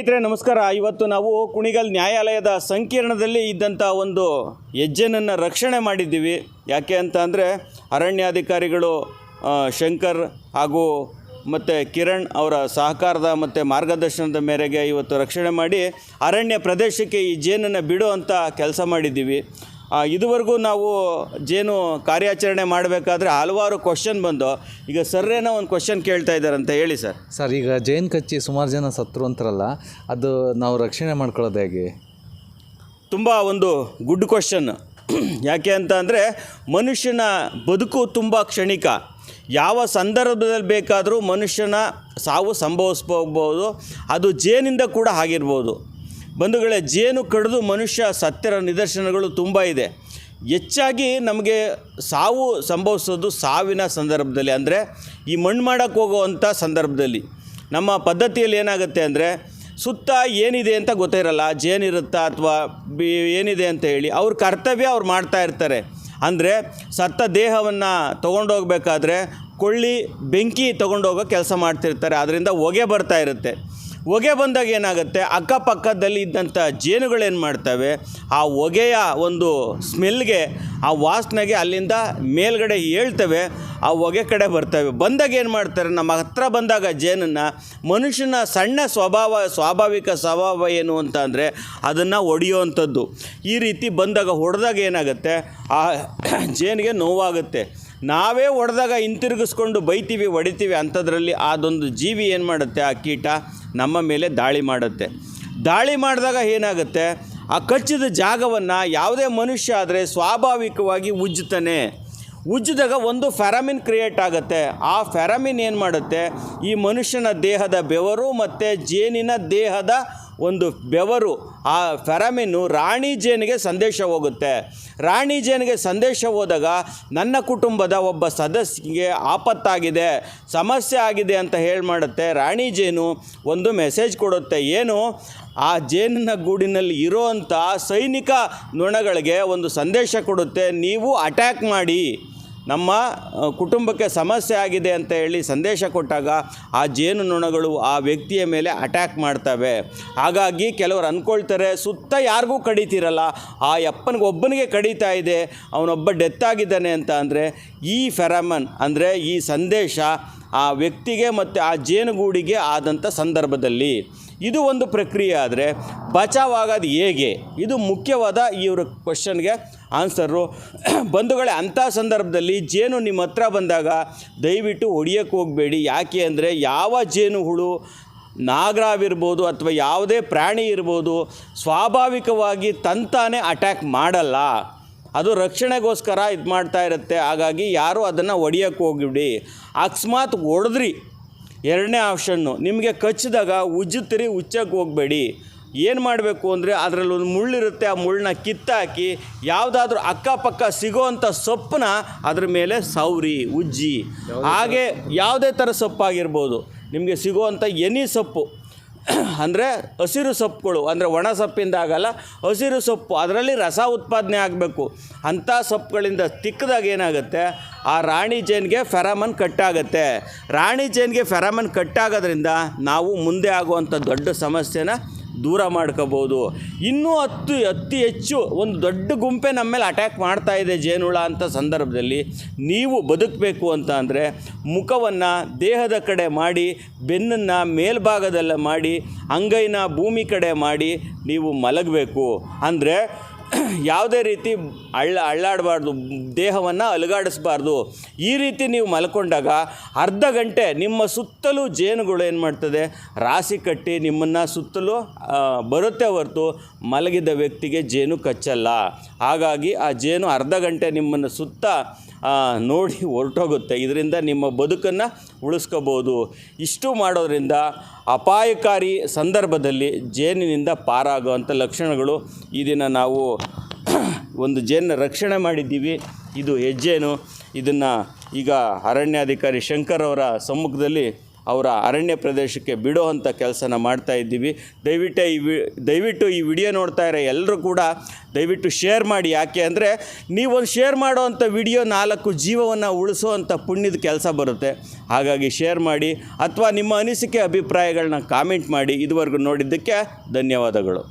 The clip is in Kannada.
ಸ್ನೇಹಿತರೆ, ನಮಸ್ಕಾರ. ಇವತ್ತು ನಾವು ಕುಣಿಗಲ್ ನ್ಯಾಯಾಲಯದ ಸಂಕೀರ್ಣದಲ್ಲಿ ಇದ್ದಂಥ ಒಂದು ಹೆಜ್ಜೆನನ್ನು ರಕ್ಷಣೆ ಮಾಡಿದ್ದೀವಿ. ಯಾಕೆ ಅಂತ ಅಂದರೆ, ಅರಣ್ಯಾಧಿಕಾರಿಗಳು ಶಂಕರ್ ಹಾಗೂ ಮತ್ತು ಕಿರಣ್ ಅವರ ಸಹಕಾರದ ಮತ್ತು ಮಾರ್ಗದರ್ಶನದ ಮೇರೆಗೆ ಇವತ್ತು ರಕ್ಷಣೆ ಮಾಡಿ ಅರಣ್ಯ ಪ್ರದೇಶಕ್ಕೆ ಈ ಜೇನನ್ನು ಬಿಡುವಂಥ ಕೆಲಸ ಮಾಡಿದ್ದೀವಿ. ಇದುವರೆಗೂ ನಾವು ಜೇನು ಕಾರ್ಯಾಚರಣೆ ಮಾಡಬೇಕಾದ್ರೆ ಹಲವಾರು ಕ್ವಶನ್ ಬಂದು ಈಗ ಸರ್ರೇನ ಒಂದು ಕ್ವಶನ್ ಕೇಳ್ತಾ ಇದ್ದಾರಂತ ಹೇಳಿ ಸರ್ ಸರ್ ಈಗ ಜೈನ್ ಕಚ್ಚಿ ಸುಮಾರು ಜನ ಸತ್ರು ಅಂತಾರಲ್ಲ ಅದು ನಾವು ರಕ್ಷಣೆ ಮಾಡ್ಕೊಳ್ಳೋದು ಹೇಗೆ? ತುಂಬ ಒಂದು ಗುಡ್ ಕ್ವಶನ್ ಯಾಕೆ ಅಂತ ಅಂದರೆ ಮನುಷ್ಯನ ಬದುಕು ತುಂಬ ಕ್ಷಣಿಕ. ಯಾವ ಸಂದರ್ಭದಲ್ಲಿ ಬೇಕಾದರೂ ಮನುಷ್ಯನ ಸಾವು ಸಂಭವಿಸ್ಬೋದು ಅದು ಜೇನಿಂದ ಕೂಡ ಆಗಿರ್ಬೋದು. ಬಂಧುಗಳೇ, ಜೇನು ಕಡಿದು ಮನುಷ್ಯ ಸತ್ಯರ ನಿದರ್ಶನಗಳು ತುಂಬ ಇದೆ. ಹೆಚ್ಚಾಗಿ ನಮಗೆ ಸಾವು ಸಂಭವಿಸೋದು ಸಾವಿನ ಸಂದರ್ಭದಲ್ಲಿ. ಅಂದರೆ ಈ ಮಣ್ಣು ಮಾಡೋಕ್ಕೆ ಹೋಗುವಂಥ ಸಂದರ್ಭದಲ್ಲಿ. ನಮ್ಮ ಪದ್ಧತಿಯಲ್ಲಿ ಏನಾಗುತ್ತೆ ಅಂದರೆ, ಸುತ್ತ ಏನಿದೆ ಅಂತ ಗೊತ್ತಿರಲ್ಲ, ಜೇನಿರುತ್ತಾ ಅಥವಾ ಬಿ ಏನಿದೆ ಅಂತ ಹೇಳಿ, ಅವ್ರ ಕರ್ತವ್ಯ ಅವ್ರು ಮಾಡ್ತಾ ಇರ್ತಾರೆ. ಅಂದರೆ ಸತ್ತ ದೇಹವನ್ನು ತೊಗೊಂಡೋಗ್ಬೇಕಾದ್ರೆ, ಕೊಳ್ಳಿ, ಬೆಂಕಿ ತೊಗೊಂಡೋಗೋ ಕೆಲಸ ಮಾಡ್ತಿರ್ತಾರೆ. ಅದರಿಂದ ಹೊಗೆ ಬರ್ತಾ ಇರುತ್ತೆ. ಹೊಗೆ ಬಂದಾಗ ಏನಾಗುತ್ತೆ? ಅಕ್ಕಪಕ್ಕದಲ್ಲಿ ಇದ್ದಂಥ ಜೇನುಗಳೇನು ಮಾಡ್ತವೆ? ಆ ಹೊಗೆಯ ಒಂದು ಸ್ಮೆಲ್ಗೆ, ಆ ವಾಸನೆಗೆ ಅಲ್ಲಿಂದ ಮೇಲ್ಗಡೆ ಹೇಳ್ತವೆ ಆ ಹೊಗೆ ಕಡೆ ಬರ್ತವೆ. ಬಂದಾಗ ಏನು ಮಾಡ್ತಾರೆ? ನಮ್ಮ ಹತ್ರ ಬಂದಾಗ ಜೇನನ್ನು ಮನುಷ್ಯನ ಸಣ್ಣ ಸ್ವಭಾವ, ಸ್ವಾಭಾವಿಕ ಸ್ವಭಾವ ಏನು ಅಂತ ಅಂದರೆ ಅದನ್ನು ಹೊಡೆಯುವಂಥದ್ದು ಈ ರೀತಿ ಬಂದಾಗ ಹೊಡೆದಾಗ ಏನಾಗುತ್ತೆ? ಆ ಜೇನಿಗೆ ನೋವಾಗುತ್ತೆ. ನಾವೇ ಹೊಡೆದಾಗ ಹಿಂತಿರುಗಿಸ್ಕೊಂಡು ಬೈತೀವಿ, ಹೊಡಿತೀವಿ ಅಂಥದ್ರಲ್ಲಿ ಅದೊಂದು ಜೀವಿ ಏನು ಮಾಡುತ್ತೆ? ಆ ಕೀಟ ನಮ್ಮ ಮೇಲೆ ದಾಳಿ ಮಾಡುತ್ತೆ. ದಾಳಿ ಮಾಡಿದಾಗ ಏನಾಗುತ್ತೆ? ಆ ಕಚ್ಚಿದ ಜಾಗವನ್ನು ಯಾವುದೇ ಮನುಷ್ಯ ಆದರೆ ಸ್ವಾಭಾವಿಕವಾಗಿ ಉಜ್ಜುತ್ತಾನೆ. ಉಜ್ಜಿದಾಗ ಒಂದು ಫೆರಮಿನ್ ಕ್ರಿಯೇಟ್ ಆಗುತ್ತೆ. ಆ ಫೆರಮಿನ್ ಏನು ಮಾಡುತ್ತೆ? ಈ ಮನುಷ್ಯನ ದೇಹದ ಬೆವರು ಮತ್ತು ಜೇನಿನ ದೇಹದ ಒಂದು ಬೆವರು, ಆ ಫೆರಮಿನ್ನು ರಾಣಿ ಜೇನಿಗೆ ಸಂದೇಶ ಹೋಗುತ್ತೆ. ರಾಣಿ ಜೇನಿಗೆ ಸಂದೇಶ ಹೋದಾಗ ನನ್ನ ಕುಟುಂಬದ ಒಬ್ಬ ಸದಸ್ಯಗೆ ಆಪತ್ತಾಗಿದೆ, ಸಮಸ್ಯೆ ಆಗಿದೆ ಅಂತ ಹೇಳಿ ಮಾಡುತ್ತೆ. ರಾಣಿ ಜೇನು ಒಂದು ಮೆಸೇಜ್ ಕೊಡುತ್ತೆ, ಏನು? ಆ ಜೇನಿನ ಗೂಡಿನಲ್ಲಿ ಇರೋವಂಥ ಸೈನಿಕ ನೊಣಗಳಿಗೆ ಒಂದು ಸಂದೇಶ ಕೊಡುತ್ತೆ, ನೀವು ಅಟ್ಯಾಕ್ ಮಾಡಿ. ನಮ್ಮ ಕುಟುಂಬಕ್ಕೆ ಸಮಸ್ಯೆ ಆಗಿದೆ ಅಂತ ಹೇಳಿ ಸಂದೇಶ ಕೊಟ್ಟಾಗ ಆ ಜೇನು ನೊಣಗಳು ಆ ವ್ಯಕ್ತಿಯ ಮೇಲೆ ಅಟ್ಯಾಕ್ ಮಾಡ್ತವೆ. ಹಾಗಾಗಿ ಕೆಲವರು ಅಂದ್ಕೊಳ್ತಾರೆ, ಸುತ್ತ ಯಾರಿಗೂ ಕಡಿತಿರಲ್ಲ, ಆ ಯಪ್ಪನಿಗೆ ಒಬ್ಬನಿಗೆ ಕಡಿತಾ ಇದೆ, ಅವನೊಬ್ಬ ಡೆತ್ ಆಗಿದ್ದಾನೆ ಅಂತ. ಅಂದರೆ ಈ ಫೆರಮನ್, ಅಂದರೆ ಈ ಸಂದೇಶ ಆ ವ್ಯಕ್ತಿಗೆ ಮತ್ತು ಆ ಜೇನುಗೂಡಿಗೆ ಆದಂಥ ಸಂದರ್ಭದಲ್ಲಿ. ಇದು ಒಂದು ಪ್ರಕ್ರಿಯೆ ಆದರೆ ಬಚಾವಾಗೋದು ಹೇಗೆ? ಇದು ಮುಖ್ಯವಾದ ಇವ್ರ ಕ್ವಶನ್ಗೆ ಆನ್ಸರು ಬಂಧುಗಳೇ, ಅಂಥ ಸಂದರ್ಭದಲ್ಲಿ ಜೇನು ನಿಮ್ಮ ಹತ್ರ ಬಂದಾಗ ದಯವಿಟ್ಟು ಹೊಡಿಯೋಕ್ಕೆ ಹೋಗಬೇಡಿ. ಯಾಕೆ ಅಂದರೆ ಯಾವ ಜೇನು ಹುಳು ನಾಗರಾವಿರ್ಬೋದು ಅಥವಾ ಯಾವುದೇ ಪ್ರಾಣಿ ಇರ್ಬೋದು ಸ್ವಾಭಾವಿಕವಾಗಿ ತಂತಾನೆ ಅಟ್ಯಾಕ್ ಮಾಡಲ್ಲ. ಅದು ರಕ್ಷಣೆಗೋಸ್ಕರ ಇದು ಮಾಡ್ತಾ ಇರುತ್ತೆ. ಹಾಗಾಗಿ ಯಾರೂ ಅದನ್ನು ಹೊಡಿಯೋಕ್ಕೆ ಹೋಗಿಬಿಡಿ. ಅಕಸ್ಮಾತ್ ಹೊಡೆದ್ರಿ ಎರಡನೇ ಆಪ್ಷನ್ನು ನಿಮಗೆ ಕಚ್ಚಿದಾಗ ಉಜ್ಜುತ್ತೀರಿ ಉಚ್ಚಕ್ಕೆ ಹೋಗಬೇಡಿ. ಏನು ಮಾಡಬೇಕು ಅಂದರೆ ಅದರಲ್ಲಿ ಒಂದು ಮುಳ್ಳಿರುತ್ತೆ ಆ ಮುಳ್ಳನ್ನ ಕಿತ್ತಾಕಿ ಯಾವುದಾದ್ರೂ ಅಕ್ಕಪಕ್ಕ ಸಿಗೋವಂಥ ಸೊಪ್ಪನ್ನ ಅದ್ರ ಮೇಲೆ ಸೌರಿ ಉಜ್ಜಿ. ಹಾಗೆ ಯಾವುದೇ ಥರ ಸೊಪ್ಪಾಗಿರ್ಬೋದು. ನಿಮಗೆ ಸಿಗುವಂಥ ಎನಿ ಸೊಪ್ಪು. ಅಂದರೆ ಹಸಿರು ಸೊಪ್ಪುಗಳು, ಅಂದರೆ ಒಣ ಸೊಪ್ಪಿಂದ ಆಗಲ್ಲ ಹಸಿರು ಸೊಪ್ಪು, ಅದರಲ್ಲಿ ರಸ ಉತ್ಪಾದನೆ ಆಗಬೇಕು. ಅಂಥ ಸೊಪ್ಪುಗಳಿಂದ ತಿಕ್ಕದಾಗ ಏನಾಗುತ್ತೆ? ಆ ರಾಣಿ ಜೇನ್ಗೆ ಫೆರಾಮನ್ ಕಟ್ಟಾಗುತ್ತೆ. ರಾಣಿ ಜೇನ್ಗೆ ಫೆರಾಮನ್ ಕಟ್ಟಾಗೋದ್ರಿಂದ ನಾವು ಮುಂದೆ ಆಗುವಂಥ ದೊಡ್ಡ ಸಮಸ್ಯೆನ ದೂರ ಮಾಡ್ಕೋಬೋದು. ಇನ್ನೂ ಹತ್ತು ಅತಿ ಹೆಚ್ಚು ಒಂದು ದೊಡ್ಡ ಗುಂಪೆ ನಮ್ಮ ಮೇಲೆ ಅಟ್ಯಾಕ್ ಮಾಡ್ತಾ ಇದೆ ಜೇನುಳ ಅಂತ ಸಂದರ್ಭದಲ್ಲಿ. ನೀವು ಬದುಕಬೇಕು ಅಂತ ಅಂದರೆ ಮುಖವನ್ನು ದೇಹದ ಕಡೆ ಮಾಡಿ, ಬೆನ್ನನ್ನು ಮೇಲ್ಭಾಗದಲ್ಲ ಮಾಡಿ, ಅಂಗೈನ ಭೂಮಿ ಕಡೆ ಮಾಡಿ ನೀವು ಮಲಗಬೇಕು. ಅಂದರೆ ಯಾವುದೇ ರೀತಿ ಅಳ್ಳ ಅಳ್ಳಾಡಬಾರ್ದು, ದೇಹವನ್ನು ಅಲುಗಾಡಿಸ್ಬಾರ್ದು, ಈ ರೀತಿ ನೀವು ಮಲ್ಕೊಂಡಾಗ ಅರ್ಧ ಗಂಟೆ ನಿಮ್ಮ ಸುತ್ತಲೂ ಜೇನುಗಳು ಏನು ಮಾಡ್ತದೆ? ರಾಶಿ ಕಟ್ಟಿ ನಿಮ್ಮನ್ನು ಸುತ್ತಲೂ ಬರುತ್ತೆ ಹೊರತು ಮಲಗಿದ ವ್ಯಕ್ತಿಗೆ ಜೇನು ಕಚ್ಚಲ್ಲ. ಹಾಗಾಗಿ ಆ ಜೇನು ಅರ್ಧ ಗಂಟೆ ನಿಮ್ಮನ್ನು ಸುತ್ತ ನೋಡಿ ಹೊರಟೋಗುತ್ತೆ. ಇದರಿಂದ ನಿಮ್ಮ ಬದುಕನ್ನು ಉಳಿಸ್ಕೋಬೋದು. ಇಷ್ಟು ಮಾಡೋದ್ರಿಂದ ಅಪಾಯಕಾರಿ ಸಂದರ್ಭದಲ್ಲಿ ಜೇನಿನಿಂದ ಪಾರಾಗುವಂಥ ಲಕ್ಷಣಗಳು. ಈ ದಿನ ನಾವು ಒಂದು ಜೇನ ರಕ್ಷಣೆ ಮಾಡಿದ್ದೀವಿ. ಇದು ಹೆಜ್ಜೇನು. ಇದನ್ನು ಈಗ ಅರಣ್ಯಾಧಿಕಾರಿ ಶಂಕರ್ ಅವರ ಸಮ್ಮುಖದಲ್ಲಿ ಅವರ ಅರಣ್ಯ ಪ್ರದೇಶಕ್ಕೆ ಬಿಡೋ ಅಂಥ ಕೆಲಸನ ಮಾಡ್ತಾ ಇದ್ದೀವಿ. ದಯವಿಟ್ಟು ಈ ವಿ, ದಯವಿಟ್ಟು ಈ ವಿಡಿಯೋ ನೋಡ್ತಾ ಇರೋ ಎಲ್ಲರೂ ಕೂಡ ದಯವಿಟ್ಟು ಶೇರ್ ಮಾಡಿ. ಯಾಕೆ ಅಂದರೆ ನೀವೊಂದು ಶೇರ್ ಮಾಡೋ ಅಂಥ ವಿಡಿಯೋ ನಾಲ್ಕು ಜೀವವನ್ನು ಉಳಿಸೋ ಅಂಥ ಪುಣ್ಯದ ಕೆಲಸ ಬರುತ್ತೆ. ಹಾಗಾಗಿ ಶೇರ್ ಮಾಡಿ ಅಥವಾ ನಿಮ್ಮ ಅನಿಸಿಕೆ ಅಭಿಪ್ರಾಯಗಳನ್ನ ಕಾಮೆಂಟ್ ಮಾಡಿ. ಇದುವರೆಗೂ ನೋಡಿದ್ದಕ್ಕೆ ಧನ್ಯವಾದಗಳು.